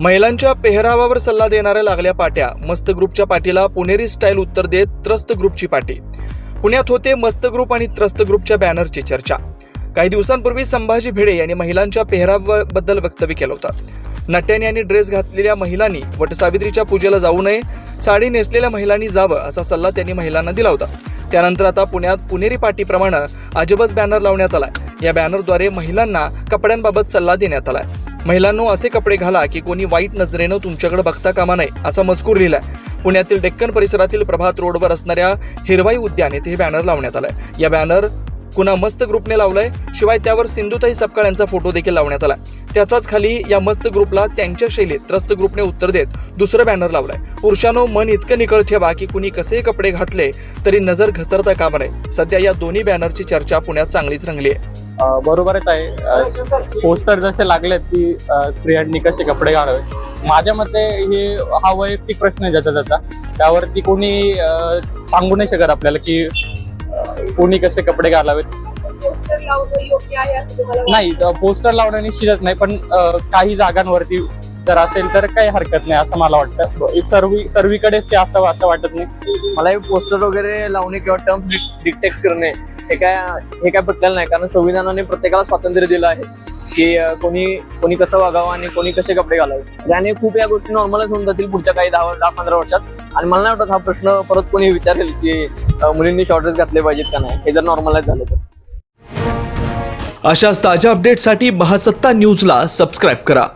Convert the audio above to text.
महिलांच्या पेहरावावर सल्ला देणाऱ्या लागल्या पाट्या. मस्त ग्रुपच्या पाठीला पुणेरी स्टाईल उत्तर देत त्रस्त ग्रुपची पाटी. पुण्यात होते मस्त ग्रुप आणि त्रस्त ग्रुपच्या बॅनरची चर्चा. काही दिवसांपूर्वी संभाजी भिडे यांनी महिलांच्या पेहरावाबद्दल वक्तव्य केलं होतं. नट्याने आणि ड्रेस घातलेल्या महिलांनी वटसावित्रीच्या पूजेला जाऊ नये साडी नेसलेल्या महिलांनी जावं असा सल्ला त्यांनी महिलांना दिला होता. त्यानंतर आता पुण्यात पुणेरी पाटीप्रमाणे अजबच बॅनर लावण्यात आलाय. या बॅनरद्वारे महिलांना कपड्यांबाबत सल्ला देण्यात आलाय. महिलांनो असे कपडे घाला की कोणी वाईट नजरेनं तुमच्याकडे बघता कामा नये असा मजकूर लिहिलाय. पुण्यातील डेक्कन परिसरातील प्रभात रोडवर असणाऱ्या हिरवाई उद्यान येथे हे बॅनर लावण्यात आलाय. या बॅनर कुणा मस्त ग्रुपने लावलंय शिवाय त्यावर सिंधुताई सपकाळ यांचा फोटो देखील लावण्यात आला त्याचाच खाली या मस्त ग्रुपला त्यांच्या शैलीत त्रस्त ग्रुपने उत्तर देत दुसरं बॅनर लावलंय. पुरुषांनो मन इतकं निकळ ठेवा की कुणी कसेही कपडे घातले तरी नजर घसरता कामा नये. सध्या या दोन्ही बॅनरची चर्चा पुण्यात चांगलीच रंगली आहे बरोबरच आहे पोस्टर जसे लागलेत की स्त्रियांनी कसे कपडे घालावे. माझ्या मते हे हा वैयक्तिक प्रश्न आहे ज्याचा त्याचा. त्यावरती कोणी सांगू नाही शकत आपल्याला की कोणी कसे कपडे घालावेत? नाही पोस्टर लावणं निश्चितच नाही पण काही जागांवरती जर असेल तर काही हरकत नाही असं मला वाटतं. सर्व सर्वीकडेच ते असावं असं वाटत नाही. मला हे पोस्टर वगैरे लावणे किंवा टर्म डिटेक्ट करणे हे काय हे काय पटलेलं नाही कारण संविधानाने प्रत्येकाला स्वातंत्र्य दिलं आहे. की कोणी कोणी कसं वागावं आणि कोणी कसे कपडे घालावे. त्याने खूप या गोष्टी नॉर्मलच होऊन जातील पुढच्या काही दहा दहा पंधरा वर्षात. आणि मला नाही वाटत हा प्रश्न परत कोणी विचारेल की मुलींनी शॉर्ट ड्रेस घातले पाहिजेत का नाही. हे जर नॉर्मलाइज झालं तर. अशाच ताज्या अपडेटसाठी महासत्ता न्यूजला सबस्क्राईब करा.